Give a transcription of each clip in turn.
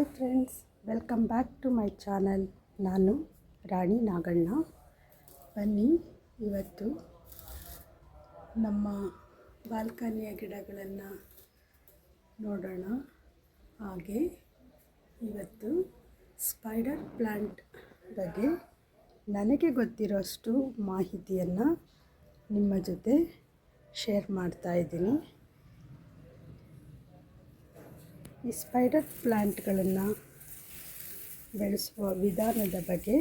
Hi friends, welcome back to my channel. ನಾನು ರಾಣಿ ನಾಗಣ್ಣ. ಬನ್ನಿ, ಇವತ್ತು ನಮ್ಮ ಬಾಲ್ಕನಿಯ ಗಿಡಗಳನ್ನು ನೋಡೋಣ. ಹಾಗೆ ಇವತ್ತು ಸ್ಪೈಡರ್ ಪ್ಲ್ಯಾಂಟ್ ಬಗ್ಗೆ ನನಗೆ ಗೊತ್ತಿರೋಷ್ಟು ಮಾಹಿತಿಯನ್ನು ನಿಮ್ಮ ಜೊತೆ ಶೇರ್ ಮಾಡ್ತಾ ಈ ಸ್ಪೈಡರ್ ಪ್ಲ್ಯಾಂಟ್ಗಳನ್ನು ಬೆಳೆಸುವ ವಿಧಾನದ ಬಗ್ಗೆ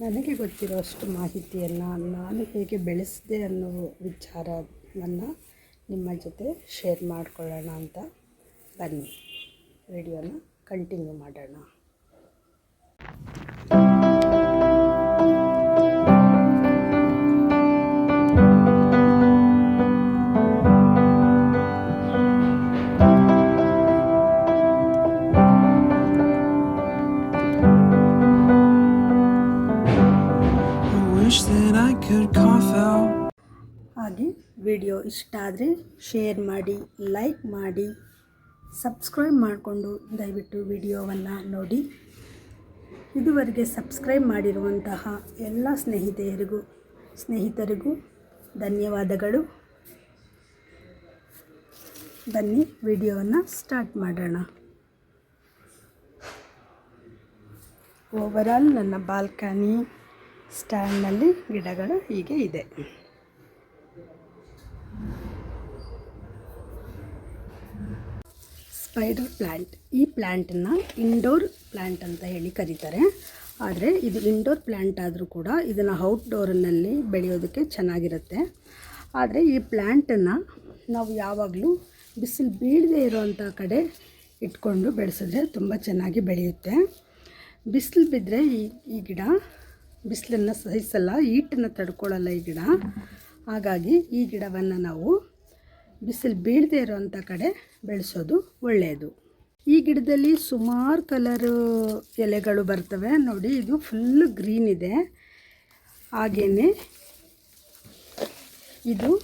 ನನಗೆ ಗೊತ್ತಿರುವಷ್ಟು ಮಾಹಿತಿಯನ್ನು ನಾನು ಹೇಗೆ ಬೆಳೆಸಿದೆ ಅನ್ನೋ ವಿಚಾರವನ್ನು ನಿಮ್ಮ ಜೊತೆ ಶೇರ್ ಮಾಡಿಕೊಳ್ಳೋಣ ಅಂತ ಬನ್ನಿ. ವಿಡಿಯೋನ ಕಂಟಿನ್ಯೂ ಮಾಡೋಣ. ವಿಡಿಯೋ ಇಷ್ಟ ಆದರೆ ಶೇರ್ ಮಾಡಿ ಲೈಕ್ ಮಾಡಿ ಸಬ್ಸ್ಕ್ರೈಬ್ ಮಾಡಿಕೊಂಡು ದಯವಿಟ್ಟು ವಿಡಿಯೋವನ್ನು ನೋಡಿ. ಇದುವರೆಗೆ ಸಬ್ಸ್ಕ್ರೈಬ್ ಮಾಡಿರುವಂತಹ ಎಲ್ಲ ಸ್ನೇಹಿತೆಯರಿಗೂ, ಸ್ನೇಹಿತರಿಗೂ ಧನ್ಯವಾದಗಳು. ಬನ್ನಿ ವಿಡಿಯೋವನ್ನು ಸ್ಟಾರ್ಟ್ ಮಾಡೋಣ. ಓವರಾಲ್ ನನ್ನ ಬಾಲ್ಕನಿ ಸ್ಟ್ಯಾಂಡ್ನಲ್ಲಿ ಗಿಡಗಳು ಹೀಗೆ ಇದೆ. ಸ್ಪೈಡರ್ ಪ್ಲ್ಯಾಂಟ್ ಈ ಪ್ಲ್ಯಾಂಟನ್ನು ಇಂಡೋರ್ ಪ್ಲ್ಯಾಂಟ್ ಅಂತ ಹೇಳಿ ಕರೀತಾರೆ. ಆದರೆ ಇದು ಇಂಡೋರ್ ಪ್ಲ್ಯಾಂಟ್ ಆದರೂ ಕೂಡ ಇದನ್ನು ಔಟ್ಡೋರ್ನಲ್ಲಿ ಬೆಳೆಯೋದಕ್ಕೆ ಚೆನ್ನಾಗಿರುತ್ತೆ. ಆದರೆ ಈ ಪ್ಲ್ಯಾಂಟನ್ನು ನಾವು ಯಾವಾಗಲೂ ಬಿಸಿಲು ಬೀಳದೇ ಇರೋವಂಥ ಕಡೆ ಇಟ್ಕೊಂಡು ಬೆಳೆಸಿದ್ರೆ ತುಂಬ ಚೆನ್ನಾಗಿ ಬೆಳೆಯುತ್ತೆ. ಬಿಸಿಲು ಬಿದ್ದರೆ ಈ ಈ ಗಿಡ ಬಿಸಿಲನ್ನು ಸಹಿಸಲ್ಲ ಹೀಟನ್ನು ತಡ್ಕೊಳ್ಳಲ್ಲ ಈ ಗಿಡ. ಹಾಗಾಗಿ ಈ ಗಿಡವನ್ನು ನಾವು ಬಿಸಿಲು ಬೀಳದೇ ಇರೋವಂಥ ಕಡೆ ಬೆಳೆಸೋದು ಒಳ್ಳೆಯದು ಈ ಗಿಡದಲ್ಲಿ ಸುಮಾರು ಕಲರು ಎಲೆಗಳು ಬರ್ತವೆ. ನೋಡಿ, ಇದು ಫುಲ್ ಗ್ರೀನ್ ಇದೆ. ಹಾಗೆಯೇ ಇದು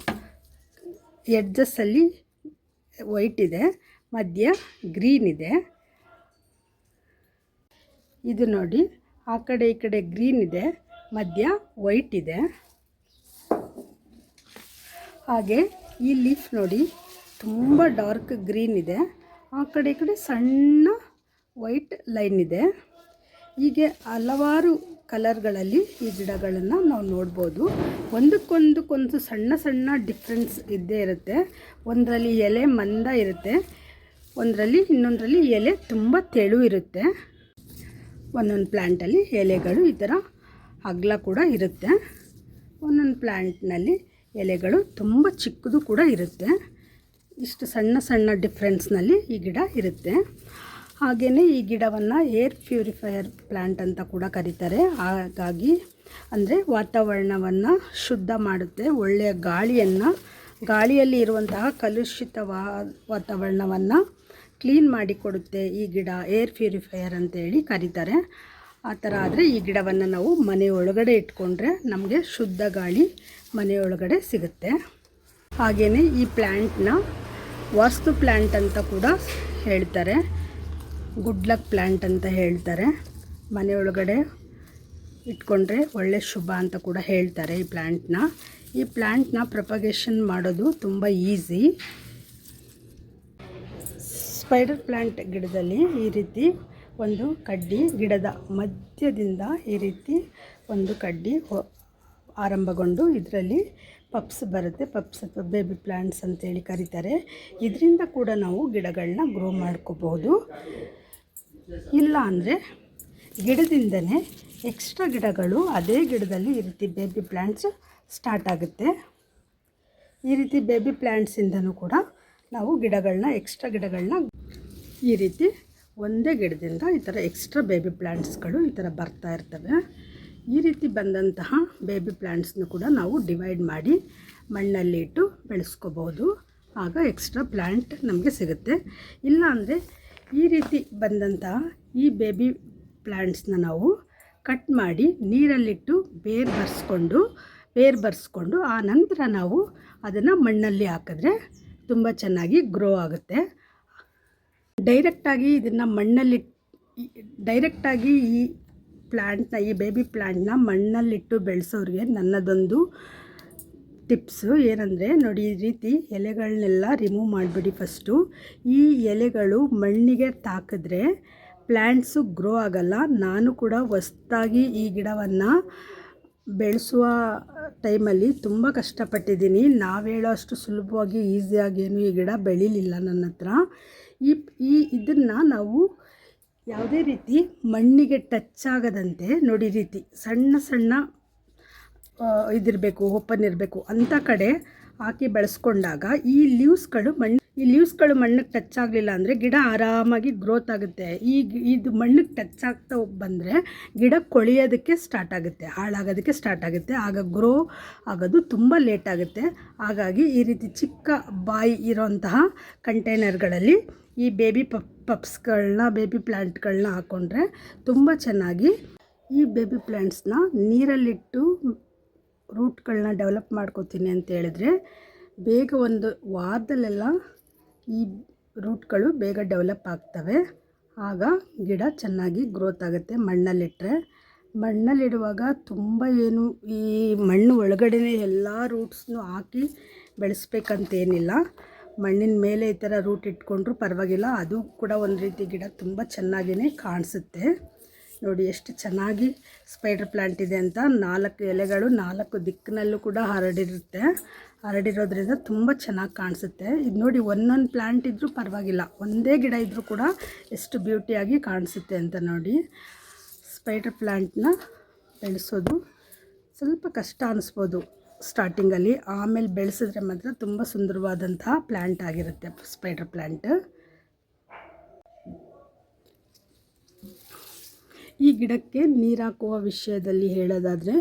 ಎಡ್ಜಸ್ಸಲ್ಲಿ ವೈಟ್ ಇದೆ. ಮಧ್ಯ ಗ್ರೀನ್ ಇದೆ. ಇದು ನೋಡಿ, ಆ ಕಡೆ ಈ ಕಡೆ ಗ್ರೀನ್ ಇದೆ. ಮಧ್ಯ ವೈಟ್ ಇದೆ. ಹಾಗೆ ಈ ಲೀಫ್ ನೋಡಿ ತುಂಬ ಡಾರ್ಕ್ ಗ್ರೀನ್ ಇದೆ. ಆ ಕಡೆ ಈ ಕಡೆ ಸಣ್ಣ ವೈಟ್ ಲೈನ್ ಇದೆ. ಹೀಗೆ ಹಲವಾರು ಕಲರ್ಗಳಲ್ಲಿ ಈ ಗಿಡಗಳನ್ನು ನಾವು ನೋಡ್ಬೋದು. ಒಂದಕ್ಕೊಂದಕ್ಕೊಂದು ಸಣ್ಣ ಸಣ್ಣ ಡಿಫ್ರೆನ್ಸ್ ಇದ್ದೇ ಇರುತ್ತೆ. ಒಂದರಲ್ಲಿ ಎಲೆ ಮಂದ ಇರುತ್ತೆ. ಒಂದರಲ್ಲಿ ಇನ್ನೊಂದರಲ್ಲಿ ಎಲೆ ತುಂಬ ತೆಳು ಇರುತ್ತೆ. ಒಂದೊಂದು ಪ್ಲ್ಯಾಂಟಲ್ಲಿ ಎಲೆಗಳು ಈ ಥರ ಅಗಲ ಕೂಡ ಇರುತ್ತೆ. ಒಂದೊಂದು ಪ್ಲ್ಯಾಂಟ್ನಲ್ಲಿ ಎಲೆಗಳು ತುಂಬ ಚಿಕ್ಕದು ಕೂಡ ಇರುತ್ತೆ. ಇಷ್ಟು ಸಣ್ಣ ಸಣ್ಣ ಡಿಫ್ರೆನ್ಸ್ನಲ್ಲಿ ಈ ಗಿಡ ಇರುತ್ತೆ. ಹಾಗೆಯೇ ಈ ಗಿಡವನ್ನು ಏರ್ ಪ್ಯೂರಿಫೈಯರ್ ಪ್ಲ್ಯಾಂಟ್ ಅಂತ ಕೂಡ ಕರೀತಾರೆ. ಹಾಗಾಗಿ ಅಂದರೆ ವಾತಾವರಣವನ್ನು ಶುದ್ಧ ಮಾಡುತ್ತೆ. ಒಳ್ಳೆಯ ಗಾಳಿಯನ್ನು, ಗಾಳಿಯಲ್ಲಿ ಇರುವಂತಹ ಕಲುಷಿತ ವಾತಾವರಣವನ್ನು ಕ್ಲೀನ್ ಮಾಡಿಕೊಡುತ್ತೆ ಈ ಗಿಡ. ಏರ್ ಪ್ಯೂರಿಫೈಯರ್ ಅಂತೇಳಿ ಕರೀತಾರೆ. ಆ ಥರ ಆದರೆ ಈ ಗಿಡವನ್ನು ನಾವು ಮನೆ ಒಳಗಡೆ ಇಟ್ಕೊಂಡ್ರೆ ನಮಗೆ ಶುದ್ಧ ಗಾಳಿ ಮನೆಯೊಳಗಡೆ ಸಿಗುತ್ತೆ. ಹಾಗೆಯೇ ಈ ಪ್ಲ್ಯಾಂಟ್ನ ವಾಸ್ತು ಪ್ಲ್ಯಾಂಟ್ ಅಂತ ಕೂಡ ಹೇಳ್ತಾರೆ. ಗುಡ್ ಲಕ್ ಪ್ಲ್ಯಾಂಟ್ ಅಂತ ಹೇಳ್ತಾರೆ. ಮನೆಯೊಳಗಡೆ ಇಟ್ಕೊಂಡ್ರೆ ಒಳ್ಳೆ ಶುಭ ಅಂತ ಕೂಡ ಹೇಳ್ತಾರೆ ಈ ಪ್ಲ್ಯಾಂಟ್ನ ಈ ಪ್ಲ್ಯಾಂಟ್ನ ಪ್ರಪಗೇಷನ್ ಮಾಡೋದು ತುಂಬ ಈಸಿ. ಸ್ಪೈಡರ್ ಪ್ಲ್ಯಾಂಟ್ ಗಿಡದಲ್ಲಿ ಈ ರೀತಿ ಒಂದು ಕಡ್ಡಿ ಗಿಡದ ಮಧ್ಯದಿಂದ ಈ ರೀತಿ ಒಂದು ಕಡ್ಡಿ ಆರಂಭಗೊಂಡು ಇದರಲ್ಲಿ ಪಪ್ಸ್ ಬರುತ್ತೆ, ಪಪ್ಸ್ ಅಥವಾ ಬೇಬಿ ಪ್ಲ್ಯಾಂಟ್ಸ್ ಅಂತೇಳಿ ಕರೀತಾರೆ. ಇದರಿಂದ ಕೂಡ ನಾವು ಗಿಡಗಳನ್ನ ಗ್ರೋ ಮಾಡ್ಕೋಬಹುದು ಇಲ್ಲ ಅಂದರೆ ಗಿಡದಿಂದನೇ ಎಕ್ಸ್ಟ್ರಾ ಗಿಡಗಳು ಅದೇ ಗಿಡದಲ್ಲಿ ಈ ರೀತಿ ಬೇಬಿ ಪ್ಲ್ಯಾಂಟ್ಸ್ ಸ್ಟಾರ್ಟ್ ಆಗುತ್ತೆ. ಈ ರೀತಿ ಬೇಬಿ ಪ್ಲ್ಯಾಂಟ್ಸಿಂದನೂ ಕೂಡ ನಾವು ಗಿಡಗಳನ್ನ ಎಕ್ಸ್ಟ್ರಾ ಗಿಡಗಳನ್ನ ಈ ರೀತಿ ಒಂದೇ ಗಿಡದಿಂದ ಈ ಥರ ಎಕ್ಸ್ಟ್ರಾ ಬೇಬಿ ಪ್ಲ್ಯಾಂಟ್ಸ್ಗಳು ಈ ಥರ ಬರ್ತಾ ಇರ್ತವೆ. ಈ ರೀತಿ ಬಂದಂತಹ ಬೇಬಿ ಪ್ಲ್ಯಾಂಟ್ಸ್ನ ಕೂಡ ನಾವು ಡಿವೈಡ್ ಮಾಡಿ ಮಣ್ಣಲ್ಲಿ ಇಟ್ಟು ಬೆಳೆಸ್ಕೋಬೋದು. ಆಗ ಎಕ್ಸ್ಟ್ರಾ ಪ್ಲ್ಯಾಂಟ್ ನಮಗೆ ಸಿಗುತ್ತೆ. ಇಲ್ಲ ಅಂದರೆ ಈ ರೀತಿ ಬಂದಂತಹ ಈ ಬೇಬಿ ಪ್ಲ್ಯಾಂಟ್ಸ್ನ ನಾವು ಕಟ್ ಮಾಡಿ ನೀರಲ್ಲಿಟ್ಟು ಬೇರ್ ಬರೆಸ್ಕೊಂಡು ಬೇರ್ ಬರೆಸ್ಕೊಂಡು ಆ ನಂತರ ನಾವು ಅದನ್ನು ಮಣ್ಣಲ್ಲಿ ಹಾಕಿದ್ರೆ ತುಂಬ ಚೆನ್ನಾಗಿ ಗ್ರೋ ಆಗುತ್ತೆ. ಡೈರೆಕ್ಟಾಗಿ ಇದನ್ನು ಮಣ್ಣಲ್ಲಿ ಡೈರೆಕ್ಟಾಗಿ ಈ ಪ್ಲ್ಯಾಂಟ್ನ ಈ ಬೇಬಿ ಪ್ಲ್ಯಾಂಟ್ನ ಮಣ್ಣಲ್ಲಿಟ್ಟು ಬೆಳೆಸೋರಿಗೆ ನನ್ನದೊಂದು ಟಿಪ್ಸು ಏನಂದರೆ, ನೋಡಿ ಈ ರೀತಿ ಎಲೆಗಳನ್ನೆಲ್ಲ ರಿಮೂವ್ ಮಾಡಿಬಿಡಿ ಫಸ್ಟು ಈ ಎಲೆಗಳು ಮಣ್ಣಿಗೆ ತಾಕಿದ್ರೆ ಪ್ಲ್ಯಾಂಟ್ಸು ಗ್ರೋ ಆಗಲ್ಲ. ನಾನು ಕೂಡ ಹೊಸ್ದಾಗಿ ಈ ಗಿಡವನ್ನು ಬೆಳೆಸುವ ಟೈಮಲ್ಲಿ ತುಂಬ ಕಷ್ಟಪಟ್ಟಿದ್ದೀನಿ. ನಾವು ಹೇಳೋ ಅಷ್ಟು ಸುಲಭವಾಗಿ ಈಸಿಯಾಗಿ ಏನು ಈ ಗಿಡ ಬೆಳೀಲಿಲ್ಲ ನನ್ನ ಹತ್ರ ಈ ಈ ಇದನ್ನು ನಾವು ಯಾವುದೇ ರೀತಿ ಮಣ್ಣಿಗೆ ಟಚ್ ಆಗದಂತೆ ನೋಡಿ ರೀತಿ, ಸಣ್ಣ ಸಣ್ಣ ಇದಿರಬೇಕು ಓಪನ್ ಇರಬೇಕು. ಅಂಥ ಕಡೆ ಹಾಕಿ ಬೆಳೆಸ್ಕೊಂಡಾಗ ಈ ಲೀವ್ಸ್ಗಳು ಮಣ್ಣು, ಈ ಲೀವ್ಸ್ಗಳು ಮಣ್ಣಿಗೆ ಟಚ್ ಆಗಲಿಲ್ಲ ಅಂದರೆ ಗಿಡ ಆರಾಮಾಗಿ ಗ್ರೋತ್ ಆಗುತ್ತೆ. ಈ ಇದು ಮಣ್ಣಿಗೆ ಟಚ್ ಆಗ್ತಾ ಬಂದರೆ ಗಿಡ ಕೊಳೆಯೋದಕ್ಕೆ ಸ್ಟಾರ್ಟ್ ಆಗುತ್ತೆ, ಹಾಳಾಗೋದಕ್ಕೆ ಸ್ಟಾರ್ಟ್ ಆಗುತ್ತೆ. ಆಗ ಗ್ರೋ ಆಗೋದು ತುಂಬ ಲೇಟ್ ಆಗುತ್ತೆ. ಹಾಗಾಗಿ ಈ ರೀತಿ ಚಿಕ್ಕ ಬಾಯಿ ಇರೋಂತಹ ಕಂಟೈನರ್ಗಳಲ್ಲಿ ಈ ಬೇಬಿ ಪಪ್ ಪಪ್ಸ್ಗಳನ್ನ ಬೇಬಿ ಪ್ಲ್ಯಾಂಟ್ಗಳನ್ನ ಹಾಕ್ಕೊಂಡ್ರೆ ತುಂಬ ಚೆನ್ನಾಗಿ ಈ ಬೇಬಿ ಪ್ಲ್ಯಾಂಟ್ಸ್ನ ನೀರಲ್ಲಿಟ್ಟು ರೂಟ್ಗಳನ್ನ ಡೆವಲಪ್ ಮಾಡ್ಕೋತೀನಿ ಅಂತ ಹೇಳಿದ್ರೆ ಬೇಗ ಒಂದು ವಾರದಲ್ಲೆಲ್ಲ ಈ ರೂಟ್ಗಳು ಬೇಗ ಡೆವಲಪ್ ಆಗ್ತವೆ. ಆಗ ಗಿಡ ಚೆನ್ನಾಗಿ ಗ್ರೋತ್ ಆಗುತ್ತೆ ಮಣ್ಣಲ್ಲಿಟ್ಟರೆ ಮಣ್ಣಲ್ಲಿಡುವಾಗ ತುಂಬ ಏನು ಈ ಮಣ್ಣು ಒಳಗಡೆನೇ ಎಲ್ಲ ರೂಟ್ಸ್ನು ಹಾಕಿ ಬೆಳೆಸ್ಬೇಕಂತೇನಿಲ್ಲ. ಮಣ್ಣಿನ ಮೇಲೆ ಈ ಥರ ರೂಟ್ ಇಟ್ಕೊಂಡ್ರೂ ಪರವಾಗಿಲ್ಲ. ಅದು ಕೂಡ ಒಂದು ರೀತಿ ಗಿಡ ತುಂಬ ಚೆನ್ನಾಗಿಯೇ ಕಾಣಿಸುತ್ತೆ. ನೋಡಿ ಎಷ್ಟು ಚೆನ್ನಾಗಿ ಸ್ಪೈಡರ್ ಪ್ಲ್ಯಾಂಟ್ ಇದೆ ಅಂತ. ನಾಲ್ಕು ಎಲೆಗಳು ನಾಲ್ಕು ದಿಕ್ಕಿನಲ್ಲೂ ಕೂಡ ಹರಡಿರುತ್ತೆ. ಹರಡಿರೋದ್ರಿಂದ ತುಂಬ ಚೆನ್ನಾಗಿ ಕಾಣಿಸುತ್ತೆ. ಇದು ನೋಡಿ ಒಂದೊಂದು ಪ್ಲ್ಯಾಂಟ್ ಇದ್ದರೂ ಪರವಾಗಿಲ್ಲ. ಒಂದೇ ಗಿಡ ಇದ್ದರೂ ಕೂಡ ಎಷ್ಟು ಬ್ಯೂಟಿಯಾಗಿ ಕಾಣಿಸುತ್ತೆ ಅಂತ ನೋಡಿ. ಸ್ಪೈಡರ್ ಪ್ಲ್ಯಾಂಟ್ನ ಬೆಳೆಸೋದು ಸ್ವಲ್ಪ ಕಷ್ಟ ಅನಿಸ್ಬೋದು. ಸ್ಟಾರ್ಟಿಂಗಲ್ಲಿ ಆಮೇಲೆ ಬೆಳೆಸಿದ್ರೆ ಮಾತ್ರ ತುಂಬ ಸುಂದರವಾದಂತಹ ಪ್ಲ್ಯಾಂಟ್ ಆಗಿರುತ್ತೆ ಸ್ಪೈಡರ್ ಪ್ಲ್ಯಾಂಟ್ ಈ ಗಿಡಕ್ಕೆ ನೀರು ಹಾಕುವ ವಿಷಯದಲ್ಲಿ ಹೇಳೋದಾದರೆ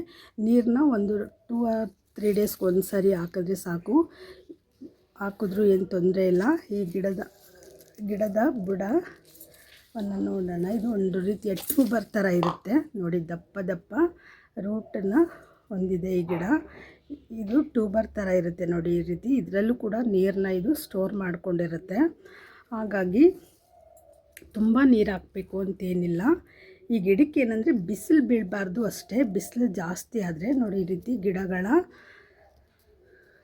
ನೀರನ್ನ ಒಂದು ಟೂ ಆರ್ ತ್ರೀ ಡೇಸ್ಗೆ ಒಂದು ಸಾರಿ ಹಾಕಿದ್ರೆ ಸಾಕು. ಹಾಕಿದ್ರೂ ಏನು ತೊಂದರೆ ಇಲ್ಲ. ಈ ಗಿಡದ ಗಿಡದ ಬುಡವನ್ನು ನೋಡೋಣ. ಇದು ಒಂದು ರೀತಿಯ ಟ್ಯೂಬರ್ ಥರ ಇರುತ್ತೆ. ನೋಡಿ ದಪ್ಪ ದಪ್ಪ ರೂಟನ್ನು ಹೊಂದಿದೆ ಈ ಗಿಡ. ಇದು ಟ್ಯೂಬರ್ ಥರ ಇರುತ್ತೆ ನೋಡಿ ಈ ರೀತಿ. ಇದರಲ್ಲೂ ಕೂಡ ನೀರನ್ನ ಇದು ಸ್ಟೋರ್ ಮಾಡಿಕೊಂಡಿರುತ್ತೆ. ಹಾಗಾಗಿ ತುಂಬ ನೀರು ಹಾಕಬೇಕು ಅಂತೇನಿಲ್ಲ. ಈ ಗಿಡಕ್ಕೆ ಏನಂದರೆ ಬಿಸಿಲು ಬೀಳಬಾರ್ದು ಅಷ್ಟೇ. ಬಿಸಿಲು ಜಾಸ್ತಿ ಆದರೆ ನೋಡಿ ಈ ರೀತಿ ಗಿಡಗಳ,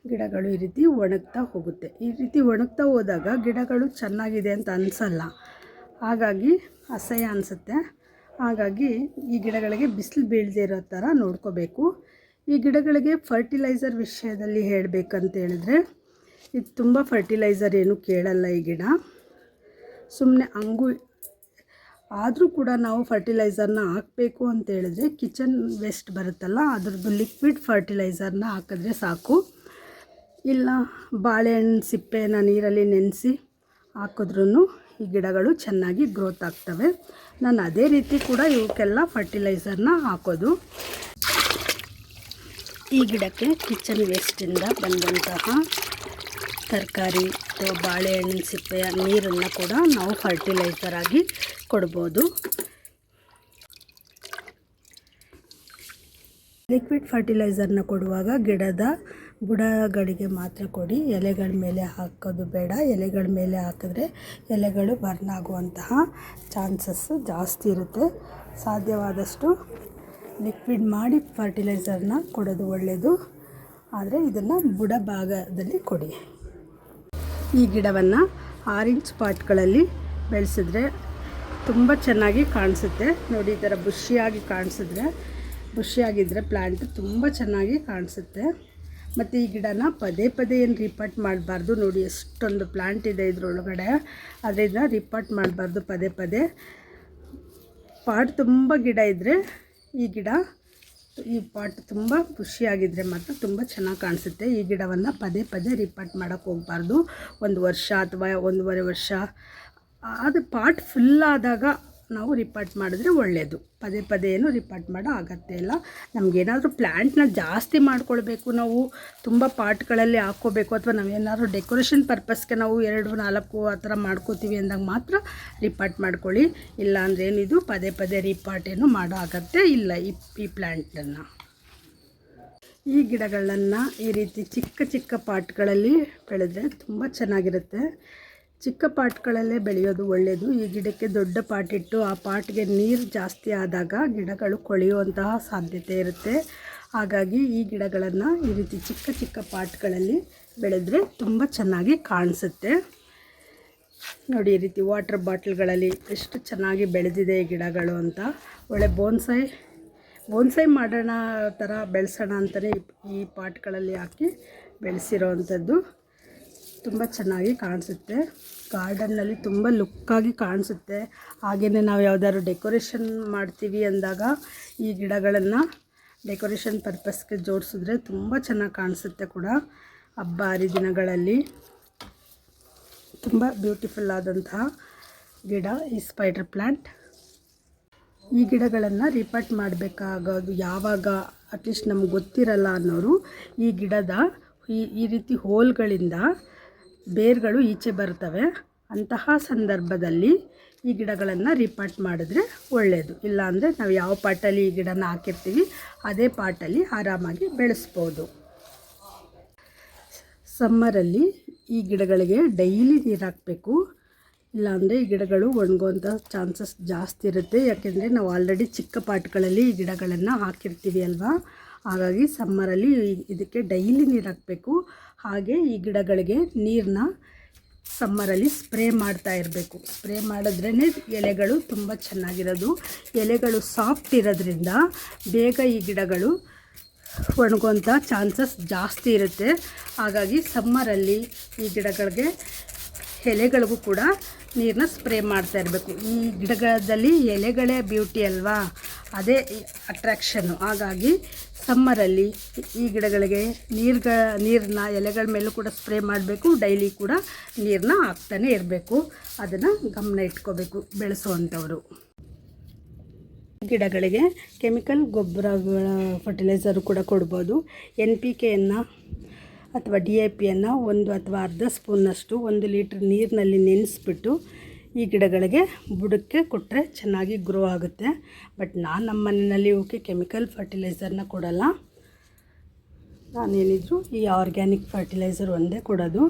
ಗಿಡಗಳು ಈ ರೀತಿ ಒಣಗ್ತಾ ಹೋಗುತ್ತೆ. ಈ ರೀತಿ ಒಣಗ್ತಾ ಹೋದಾಗ ಗಿಡಗಳು ಚೆನ್ನಾಗಿದೆ ಅಂತ ಅನಿಸಲ್ಲ. ಹಾಗಾಗಿ ಅಸಹ್ಯ ಅನಿಸುತ್ತೆ. ಹಾಗಾಗಿ ಈ ಗಿಡಗಳಿಗೆ ಬಿಸಿಲು ಬೀಳದೇ ಇರೋ ಥರ ನೋಡ್ಕೋಬೇಕು. ಈ ಗಿಡಗಳಿಗೆ ಫರ್ಟಿಲೈಸರ್ ವಿಷಯದಲ್ಲಿ ಹೇಳಬೇಕಂತ ಹೇಳಿದ್ರೆ, ಇದು ತುಂಬ ಫರ್ಟಿಲೈಸರ್ ಏನು ಕೇಳಲ್ಲ ಈ ಗಿಡ. ಸುಮ್ಮನೆ ಹಂಗೂ ಆದರೂ ಕೂಡ ನಾವು ಫರ್ಟಿಲೈಸರ್ನ ಹಾಕಬೇಕು ಅಂತ ಹೇಳಿದ್ರೆ ಕಿಚನ್ ವೇಸ್ಟ್ ಬರುತ್ತಲ್ಲ, ಅದ್ರದ್ದು ಲಿಕ್ವಿಡ್ ಫರ್ಟಿಲೈಸರ್ನ ಹಾಕಿದ್ರೆ ಸಾಕು. ಇಲ್ಲ, ಬಾಳೆಹಣ್ಣು, ಸಿಪ್ಪೆನ ನೀರಲ್ಲಿ ನೆನೆಸಿ ಹಾಕಿದ್ರೂ ಈ ಗಿಡಗಳು ಚೆನ್ನಾಗಿ ಗ್ರೋತ್ ಆಗ್ತವೆ. ನಾನು ಅದೇ ರೀತಿ ಕೂಡ ಇವಕ್ಕೆಲ್ಲ ಫರ್ಟಿಲೈಸರ್ನ ಹಾಕೋದು. ಈ ಗಿಡಕ್ಕೆ ಕಿಚನ್ ವೇಸ್ಟಿಂದ ಬಂದಂತಹ ತರಕಾರಿ ಅಥವಾ ಬಾಳೆಹಣ್ಣಿನ ಸಿಪ್ಪೆಯ ನೀರನ್ನು ಕೂಡ ನಾವು ಫರ್ಟಿಲೈಸರ್ ಆಗಿ ಕೊಡ್ಬೋದು. ಲಿಕ್ವಿಡ್ ಫರ್ಟಿಲೈಸರ್ನ ಕೊಡುವಾಗ ಗಿಡದ ಬುಡಗಳಿಗೆ ಮಾತ್ರ ಕೊಡಿ. ಎಲೆಗಳ ಮೇಲೆ ಹಾಕೋದು ಬೇಡ. ಎಲೆಗಳ ಮೇಲೆ ಹಾಕಿದ್ರೆ ಎಲೆಗಳು ಬರ್ನ್ ಆಗುವಂತಹ ಚಾನ್ಸಸ್ಸು ಜಾಸ್ತಿ ಇರುತ್ತೆ. ಸಾಧ್ಯವಾದಷ್ಟು ಲಿಕ್ವಿಡ್ ಮಾಡಿ ಫರ್ಟಿಲೈಸರ್ನ ಕೊಡೋದು ಒಳ್ಳೆಯದು ಆದರೆ ಇದನ್ನು ಬುಡ ಭಾಗದಲ್ಲಿ ಕೊಡಿ. ಈ ಗಿಡವನ್ನು ಆರೆಂಜ್ ಪಾಟ್ಗಳಲ್ಲಿ ಬೆಳೆಸಿದ್ರೆ ತುಂಬ ಚೆನ್ನಾಗಿ ಕಾಣಿಸುತ್ತೆ. ನೋಡಿ, ಈ ಥರ ಬುಷಿಯಾಗಿ ಕಾಣಿಸಿದ್ರೆ ಬುಷಿಯಾಗಿದ್ದರೆ ಪ್ಲ್ಯಾಂಟ್ ತುಂಬ ಚೆನ್ನಾಗಿ ಕಾಣಿಸುತ್ತೆ. ಮತ್ತು ಈ ಗಿಡನ ಪದೇ ಪದೇ ಏನು ರಿಪೋರ್ಟ್ ಮಾಡಬಾರ್ದು. ನೋಡಿ, ಎಷ್ಟೊಂದು ಪ್ಲ್ಯಾಂಟ್ ಇದೆ ಇದ್ರೊಳಗಡೆ. ಅದರಿಂದ ರಿಪೋರ್ಟ್ ಮಾಡಬಾರ್ದು ಪದೇ ಪದೇ. ಪಾಟ್ ತುಂಬ ಗಿಡ ಇದ್ದರೆ ಈ ಗಿಡ ಈ ಪಾಟ್ ತುಂಬ ಖುಷಿಯಾಗಿದ್ದರೆ ಮಾತ್ರ ತುಂಬ ಚೆನ್ನಾಗಿ ಕಾಣಿಸುತ್ತೆ. ಈ ಗಿಡವನ್ನು ಪದೇ ಪದೇ ರಿಪಾರ್ಟ್ ಮಾಡೋಕ್ಕೆ ಹೋಗಬಾರ್ದು. ಒಂದು ವರ್ಷ ಅಥವಾ ಒಂದೂವರೆ ವರ್ಷ. ಅದು ಪಾಟ್ ಫುಲ್ ಆದಾಗ ನಾವು ರಿಪೋರ್ಟ್ ಮಾಡಿದ್ರೆ ಒಳ್ಳೆಯದು ಪದೇ ಪದೇ ಏನು ರಿಪೋರ್ಟ್ ಮಾಡೋ ಆಗತ್ತೆ ಇಲ್ಲ ನಮಗೇನಾದರೂ ಪ್ಲ್ಯಾಂಟ್ನ ಜಾಸ್ತಿ ಮಾಡ್ಕೊಳ್ಬೇಕು ನಾವು, ತುಂಬ ಪಾಟ್ಗಳಲ್ಲಿ ಹಾಕ್ಕೋಬೇಕು ಅಥವಾ ನಾವೇನಾದರೂ ಡೆಕೋರೇಷನ್ ಪರ್ಪಸ್ಗೆ ನಾವು ಎರಡು, ನಾಲ್ಕು ಆ ಥರ ಮಾಡ್ಕೋತೀವಿ ಅಂದಾಗ ಮಾತ್ರ ರಿಪೋರ್ಟ್ ಮಾಡ್ಕೊಳ್ಳಿ. ಇಲ್ಲ ಅಂದರೆ ಏನಿದು, ಪದೇ ಪದೇ ರಿಪಾರ್ಟ್ ಏನು ಮಾಡೋ ಆಗತ್ತೆ. ಇಲ್ಲ ಈ ಈ ಪ್ಲ್ಯಾಂಟನ್ನು ಈ ಗಿಡಗಳನ್ನು ಈ ರೀತಿ ಚಿಕ್ಕ ಚಿಕ್ಕ ಪಾಟ್ಗಳಲ್ಲಿ ಬೆಳೆದ್ರೆ ತುಂಬ ಚೆನ್ನಾಗಿರುತ್ತೆ. ಚಿಕ್ಕ ಪಾಟ್ಗಳಲ್ಲೇ ಬೆಳೆಯೋದು ಒಳ್ಳೆಯದು ಈ ಗಿಡಕ್ಕೆ ದೊಡ್ಡ ಪಾಟ್ ಇಟ್ಟು ಆ ಪಾಟ್ಗೆ ನೀರು ಜಾಸ್ತಿ ಆದಾಗ ಗಿಡಗಳು ಕೊಳೆಯುವಂತಹ ಸಾಧ್ಯತೆ ಇರುತ್ತೆ. ಹಾಗಾಗಿ ಈ ಗಿಡಗಳನ್ನು ಈ ರೀತಿ ಚಿಕ್ಕ ಚಿಕ್ಕ ಪಾಟ್ಗಳಲ್ಲಿ ಬೆಳೆದ್ರೆ ತುಂಬ ಚೆನ್ನಾಗಿ ಕಾಣಿಸುತ್ತೆ. ನೋಡಿ ಈ ರೀತಿ ವಾಟರ್ ಬಾಟ್ಲ್ಗಳಲ್ಲಿ ಎಷ್ಟು ಚೆನ್ನಾಗಿ ಬೆಳೆದಿದೆ ಈ ಗಿಡಗಳು ಅಂತ. ಒಳ್ಳೆ ಬೋನ್ಸೈ ಬೋನ್ಸೈ ಮಾಡೋಣ ಥರ ಬೆಳೆಸೋಣ ಅಂತಲೇ ಈ ಪಾಟ್ಗಳಲ್ಲಿ ಹಾಕಿ ಬೆಳೆಸಿರೋ ಅಂಥದ್ದು ತುಂಬ ಚೆನ್ನಾಗಿ ಕಾಣಿಸುತ್ತೆ. ಗಾರ್ಡನ್ನಲ್ಲಿ ತುಂಬ ಲುಕ್ಕಾಗಿ ಕಾಣಿಸುತ್ತೆ. ಹಾಗೆಯೇ ನಾವು ಯಾವುದಾದ್ರು ಡೆಕೋರೇಷನ್ ಮಾಡ್ತೀವಿ ಅಂದಾಗ ಈ ಗಿಡಗಳನ್ನು ಡೆಕೋರೇಷನ್ ಪರ್ಪಸ್ಗೆ ಜೋಡಿಸಿದ್ರೆ ತುಂಬ ಚೆನ್ನಾಗಿ ಕಾಣಿಸುತ್ತೆ ಕೂಡ ಹಬ್ಬ ಹರಿದಿನಗಳಲ್ಲಿ. ತುಂಬ ಬ್ಯೂಟಿಫುಲ್ ಆದಂತಹ ಗಿಡ ಈ ಸ್ಪೈಡರ್ ಪ್ಲ್ಯಾಂಟ್ ಈ ಗಿಡಗಳನ್ನು ರಿಪೋರ್ಟ್ ಮಾಡಬೇಕಾಗೋದು ಯಾವಾಗ ಅಟ್ಲೀಸ್ಟ್ ನಮ್ಗೆ ಗೊತ್ತಿರಲ್ಲ ಅನ್ನೋರು ಈ ಗಿಡದ ಈ ಈ ರೀತಿ ಹೋಲ್ಗಳಿಂದ ಬೇರುಗಳು ಈಚೆ ಬರ್ತವೆ. ಅಂತಹ ಸಂದರ್ಭದಲ್ಲಿ ಈ ಗಿಡಗಳನ್ನು ರಿಪಾರ್ಟ್ ಮಾಡಿದ್ರೆ ಒಳ್ಳೆಯದು ಇಲ್ಲಾಂದರೆ ನಾವು ಯಾವ ಪಾಟಲ್ಲಿ ಈ ಗಿಡನ ಹಾಕಿರ್ತೀವಿ, ಅದೇ ಪಾಟಲ್ಲಿ ಆರಾಮಾಗಿ ಬೆಳೆಸ್ಬೋದು. ಸಮ್ಮರಲ್ಲಿ ಈ ಗಿಡಗಳಿಗೆ ಡೈಲಿ ನೀರು ಹಾಕಬೇಕು. ಇಲ್ಲಾಂದರೆ ಈ ಗಿಡಗಳು ಒಣಗುವಂಥ ಚಾನ್ಸಸ್ ಜಾಸ್ತಿ ಇರುತ್ತೆ. ಯಾಕೆಂದರೆ ನಾವು ಆಲ್ರೆಡಿ ಚಿಕ್ಕ ಪಾಟ್ಗಳಲ್ಲಿ ಈ ಗಿಡಗಳನ್ನು ಹಾಕಿರ್ತೀವಿ ಅಲ್ವಾ? ಹಾಗಾಗಿ ಸಮ್ಮರಲ್ಲಿ ಇದಕ್ಕೆ ಡೈಲಿ ನೀರು ಹಾಕಬೇಕು. ಹಾಗೆ ಈ ಗಿಡಗಳಿಗೆ ನೀರನ್ನ ಸಮ್ಮರಲ್ಲಿ ಸ್ಪ್ರೇ ಮಾಡ್ತಾ ಇರಬೇಕು. ಸ್ಪ್ರೇ ಮಾಡಿದ್ರೇ ಎಲೆಗಳು ತುಂಬ ಚೆನ್ನಾಗಿರೋದು. ಎಲೆಗಳು ಸಾಫ್ಟ್ ಇರೋದ್ರಿಂದ ಬೇಗ ಈ ಗಿಡಗಳು ಒಣಗುವಂಥ ಚಾನ್ಸಸ್ ಜಾಸ್ತಿ ಇರುತ್ತೆ. ಹಾಗಾಗಿ ಸಮ್ಮರಲ್ಲಿ ಈ ಗಿಡಗಳಿಗೆ ಎಲೆಗಳಿಗೂ ಕೂಡ ನೀರನ್ನ ಸ್ಪ್ರೇ ಮಾಡ್ತಾ ಇರಬೇಕು. ಈ ಗಿಡಗಳಲ್ಲಿ ಎಲೆಗಳೇ ಬ್ಯೂಟಿ ಅಲ್ವಾ? ಅದೇ ಅಟ್ರ್ಯಾಕ್ಷನ್ನು ಹಾಗಾಗಿ ಸಮ್ಮರಲ್ಲಿ ಈ ಗಿಡಗಳಿಗೆ ನೀರ್ಗ ನೀರನ್ನ ಎಲೆಗಳ ಮೇಲೂ ಕೂಡ ಸ್ಪ್ರೇ ಮಾಡಬೇಕು, ಡೈಲಿ ಕೂಡ ನೀರನ್ನ ಹಾಕ್ತಾನೆ ಇರಬೇಕು. ಅದನ್ನು ಗಮನ ಇಟ್ಕೋಬೇಕು ಬೆಳೆಸುವಂಥವ್ರು. ಗಿಡಗಳಿಗೆ ಕೆಮಿಕಲ್ ಗೊಬ್ಬರಗಳ ಫರ್ಟಿಲೈಸರು ಕೂಡ ಕೊಡ್ಬೋದು. ಎನ್ ಪಿ ಕೆಯನ್ನು ಅಥವಾ ಡಿ ಎ ಪಿಯನ್ನು ಒಂದು ಅಥವಾ ಅರ್ಧ ಸ್ಪೂನ್ನಷ್ಟು ಒಂದು ಲೀಟ್ರ್ ನೀರಿನಲ್ಲಿ ನೆನೆಸ್ಬಿಟ್ಟು ಈ ಗಿಡಗಳಿಗೆ ಬುಡಕ್ಕೆ ಕೊಟ್ಟರೆ ಚೆನ್ನಾಗಿ ಗ್ರೋ ಆಗುತ್ತೆ. ಬಟ್ ನಾನು ನಮ್ಮ ಮನೆಯಲ್ಲಿ ಇವಕ್ಕೆ ಕೆಮಿಕಲ್ ಫರ್ಟಿಲೈಸರ್ನ ಕೊಡಲ್ಲ. ನಾನೇನಿದ್ರು ಈ ಆರ್ಗ್ಯಾನಿಕ್ ಫರ್ಟಿಲೈಸರ್ ಒಂದೇ ಕೊಡೋದು.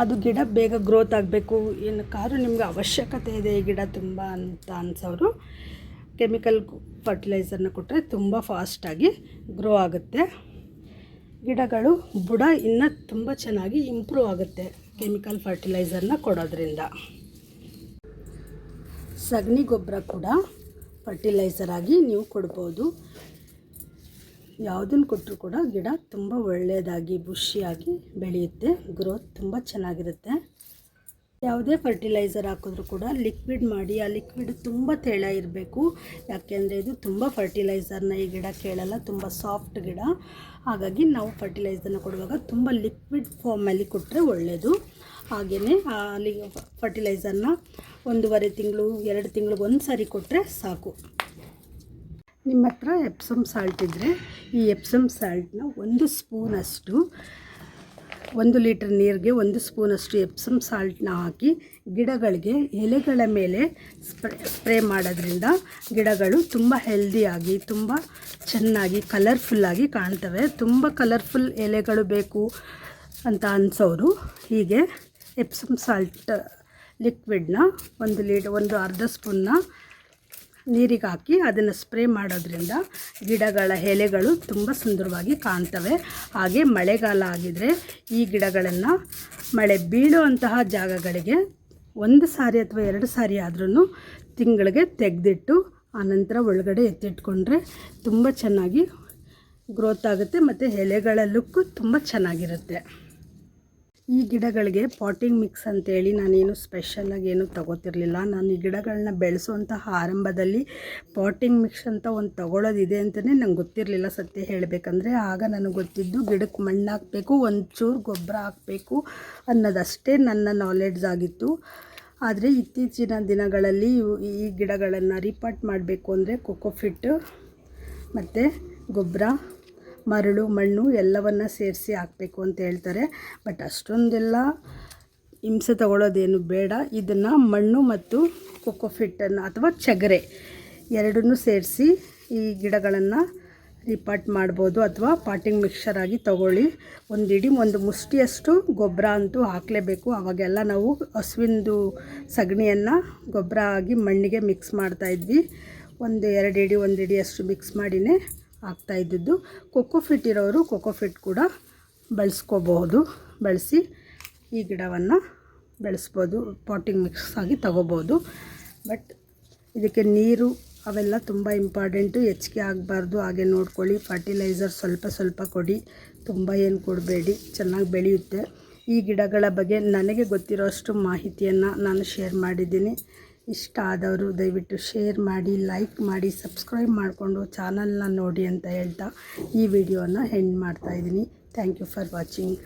ಅದು ಗಿಡ ಬೇಗ ಗ್ರೋತ್ ಆಗಬೇಕು ಏನು ಕಾರು ನಿಮಗೆ ಅವಶ್ಯಕತೆ ಇದೆ ಈ ಗಿಡ ತುಂಬ ಅಂತ ಅನ್ಸೋರು. ಕೆಮಿಕಲ್ ಫರ್ಟಿಲೈಸರ್ನ ಕೊಟ್ಟರೆ ತುಂಬ ಫಾಸ್ಟಾಗಿ ಗ್ರೋ ಆಗುತ್ತೆ. ಗಿಡಗಳು ಬುಡ ಇನ್ನೂ ತುಂಬ ಚೆನ್ನಾಗಿ ಇಂಪ್ರೂವ್ ಆಗುತ್ತೆ. ಕೆಮಿಕಲ್ ಫರ್ಟಿಲೈಸರ್ನ ಕೊಡೋದ್ರಿಂದ. ಸಗಣಿ ಗೊಬ್ಬರ ಕೂಡ ಫರ್ಟಿಲೈಸರ್ ಆಗಿ ನೀವು ಕೊಡ್ಬೋದು. ಯಾವುದನ್ನು ಕೊಟ್ಟರು ಕೂಡ ಗಿಡ ತುಂಬ ಒಳ್ಳೆಯದಾಗಿ ಬುಷಿಯಾಗಿ ಬೆಳೆಯುತ್ತೆ ಗ್ರೋತ್ ತುಂಬ ಚೆನ್ನಾಗಿರುತ್ತೆ. ಯಾವುದೇ ಫರ್ಟಿಲೈಸರ್ ಹಾಕಿದ್ರೂ ಕೂಡ ಲಿಕ್ವಿಡ್ ಮಾಡಿ, ಆ ಲಿಕ್ವಿಡ್ ತುಂಬ ತೆಳ ಇರಬೇಕು. ಯಾಕೆಂದರೆ ಇದು ತುಂಬ ಫರ್ಟಿಲೈಸರ್ನ ಈ ಗಿಡ ಕೇಳಲ್ಲ, ತುಂಬ ಸಾಫ್ಟ್ ಗಿಡ. ಹಾಗಾಗಿ ನಾವು ಫರ್ಟಿಲೈಸರ್ನ ಕೊಡುವಾಗ ತುಂಬ ಲಿಕ್ವಿಡ್ ಫಾರ್ಮಲ್ಲಿ ಕೊಟ್ಟರೆ ಒಳ್ಳೆಯದು ಹಾಗೆಯೇ ಅಲ್ಲಿ ಫರ್ಟಿಲೈಸರ್ನ ಒಂದೂವರೆ ತಿಂಗಳು, ಎರಡು ತಿಂಗಳಿಗೆ ಒಂದು ಸಾರಿ ಕೊಟ್ಟರೆ ಸಾಕು. ನಿಮ್ಮ ಹತ್ರ ಎಪ್ಸಮ್ ಸಾಲ್ಟ್ ಇದ್ದರೆ ಈ ಎಪ್ಸಮ್ ಸಾಲ್ಟ್ನ ಒಂದು ಸ್ಪೂನಷ್ಟು ಒಂದು ಲೀಟ್ರ್ ನೀರಿಗೆ ಒಂದು ಸ್ಪೂನಷ್ಟು ಎಪ್ಸಮ್ ಸಾಲ್ಟ್ನ ಹಾಕಿ ಗಿಡಗಳಿಗೆ ಎಲೆಗಳ ಮೇಲೆ ಸ್ಪ್ರೇ ಸ್ಪ್ರೇ ಮಾಡೋದ್ರಿಂದ ಗಿಡಗಳು ತುಂಬ ಹೆಲ್ದಿಯಾಗಿ, ತುಂಬ ಚೆನ್ನಾಗಿ ಕಲರ್ಫುಲ್ಲಾಗಿ ಕಾಣ್ತವೆ. ತುಂಬ ಕಲರ್ಫುಲ್ ಎಲೆಗಳು ಬೇಕು ಅಂತ ಅನ್ಸೋರು. ಹೀಗೆ ಎಪ್ಸಮ್ ಸಾಲ್ಟ್ ಲಿಕ್ವಿಡ್ನ ಒಂದು ಲೀಟ್ ಒಂದು ಅರ್ಧ ಸ್ಪೂನ್ನ ನೀರಿಗೆ ಹಾಕಿ ಅದನ್ನು ಸ್ಪ್ರೇ ಮಾಡೋದ್ರಿಂದ ಗಿಡಗಳ ಎಲೆಗಳು ತುಂಬ ಸುಂದರವಾಗಿ ಕಾಣ್ತವೆ. ಹಾಗೆ ಮಳೆಗಾಲ ಆಗಿದರೆ ಈ ಗಿಡಗಳನ್ನು ಮಳೆ ಬೀಳುವಂತಹ ಜಾಗಗಳಿಗೆ ಒಂದು ಸಾರಿ ಅಥವಾ ಎರಡು ಸಾರಿ ಆದ್ರೂ ತಿಂಗಳಿಗೆ ತೆಗೆದಿಟ್ಟು ಆನಂತರ ಒಳಗಡೆ ಎತ್ತಿಟ್ಕೊಂಡ್ರೆ ತುಂಬ ಚೆನ್ನಾಗಿ ಗ್ರೋತ್ ಆಗುತ್ತೆ ಮತ್ತು ಎಲೆಗಳ ಲುಕ್ಕು ತುಂಬ ಚೆನ್ನಾಗಿರುತ್ತೆ. ಈ ಗಿಡಗಳಿಗೆ ಪಾಟಿಂಗ್ ಮಿಕ್ಸ್ ಅಂತೇಳಿ ನಾನೇನು ಸ್ಪೆಷಲಾಗಿ ಏನು ತಗೋತಿರ್ಲಿಲ್ಲ. ನಾನು ಈ ಗಿಡಗಳನ್ನ ಬೆಳೆಸುವಂತಹ ಆರಂಭದಲ್ಲಿ ಪಾಟಿಂಗ್ ಮಿಕ್ಸ್ ಅಂತ ಒಂದು ತಗೊಳ್ಳೋದಿದೆ ಅಂತಲೇ ನಂಗೆ ಗೊತ್ತಿರಲಿಲ್ಲ ಸತ್ಯ ಹೇಳಬೇಕಂದ್ರೆ. ಆಗ ನನಗೆ ಗೊತ್ತಿದ್ದು ಗಿಡಕ್ಕೆ ಮಣ್ಣು ಹಾಕಬೇಕು, ಒಂಚೂರು ಗೊಬ್ಬರ ಹಾಕಬೇಕು ಅನ್ನೋದಷ್ಟೇ ನನ್ನ ನಾಲೆಡ್ಜ್ ಆಗಿತ್ತು. ಆದರೆ ಇತ್ತೀಚಿನ ದಿನಗಳಲ್ಲಿ ಈ ಗಿಡಗಳನ್ನು ರಿಪಾರ್ಟ್ ಮಾಡಬೇಕು ಅಂದರೆ ಕೊಕೊಫಿಟ್ ಮತ್ತು ಗೊಬ್ಬರ ಮರಳು, ಮಣ್ಣು ಎಲ್ಲವನ್ನು ಸೇರಿಸಿ ಹಾಕಬೇಕು ಅಂತ ಹೇಳ್ತಾರೆ. ಬಟ್ ಅಷ್ಟೊಂದೆಲ್ಲ ಹಿಂಸೆ ತಗೊಳ್ಳೋದೇನು ಬೇಡ. ಇದನ್ನು ಮಣ್ಣು ಮತ್ತು ಕೊಕೊಫಿಟ್ಟನ್ನು ಅಥವಾ ಚಗರೆ ಎರಡನ್ನೂ ಸೇರಿಸಿ ಈ ಗಿಡಗಳನ್ನು ರಿಪಾಟ್ ಮಾಡ್ಬೋದು ಅಥವಾ ಪಾಟಿಂಗ್ ಮಿಕ್ಸರ್ ಆಗಿ ತಗೊಳ್ಳಿ. ಒಂದು ಇಡೀ ಒಂದು ಮುಷ್ಟಿಯಷ್ಟು ಗೊಬ್ಬರ ಅಂತೂ ಹಾಕಲೇಬೇಕು. ಅವಾಗೆಲ್ಲ ನಾವು ಹಸುವಿಂದು ಸಗಣಿಯನ್ನು ಗೊಬ್ಬರ ಆಗಿ ಮಣ್ಣಿಗೆ ಮಿಕ್ಸ್ ಮಾಡ್ತಾಯಿದ್ವಿ ಒಂದು ಎರಡು ಇಡಿ ಒಂದು ಇಡಿಯಷ್ಟು ಮಿಕ್ಸ್ ಮಾಡಿನೇ ಹಾಕ್ತಾಯಿದ್ದದ್ದು ಕೊಕೋಫಿಟ್ ಇರೋರು ಕೊಕೋಫಿಟ್ ಕೂಡ ಬಳಸ್ಕೋಬಹುದು. ಬಳಸಿ ಈ ಗಿಡವನ್ನು ಬೆಳೆಸ್ಬೋದು ಪಾಟಿಂಗ್ ಮಿಕ್ಸ್ ಆಗಿ ತಗೋಬೋದು ಬಟ್ ಇದಕ್ಕೆ ನೀರು ಅವೆಲ್ಲ ತುಂಬ ಇಂಪಾರ್ಟೆಂಟು ಹೆಚ್ಚಿಗೆ ಆಗಬಾರ್ದು. ಹಾಗೆ ನೋಡ್ಕೊಳ್ಳಿ ಫರ್ಟಿಲೈಸರ್ ಸ್ವಲ್ಪ ಸ್ವಲ್ಪ ಕೊಡಿ. ತುಂಬ ಏನು ಕೊಡಬೇಡಿ. ಚೆನ್ನಾಗಿ ಬೆಳೆಯುತ್ತೆ. ಈ ಗಿಡಗಳ ಬಗ್ಗೆ ನನಗೆ ಗೊತ್ತಿರೋಷ್ಟು ಮಾಹಿತಿಯನ್ನು ನಾನು ಶೇರ್ ಮಾಡಿದ್ದೀನಿ. ಇಷ್ಟ ಆದವರು ದಯವಿಟ್ಟು ಶೇರ್ ಮಾಡಿ, ಲೈಕ್ ಮಾಡಿ, ಸಬ್ಸ್ಕ್ರೈಬ್ ಮಾಡಿಕೊಂಡು ಚಾನಲ್ನ ನೋಡಿ ಅಂತ ಹೇಳ್ತಾ ಈ ವಿಡಿಯೋನ ಹೆಂಡ್ ಮಾಡ್ತಾಯಿದ್ದೀನಿ ಥ್ಯಾಂಕ್ ಯು ಫಾರ್ ವಾಚಿಂಗ್.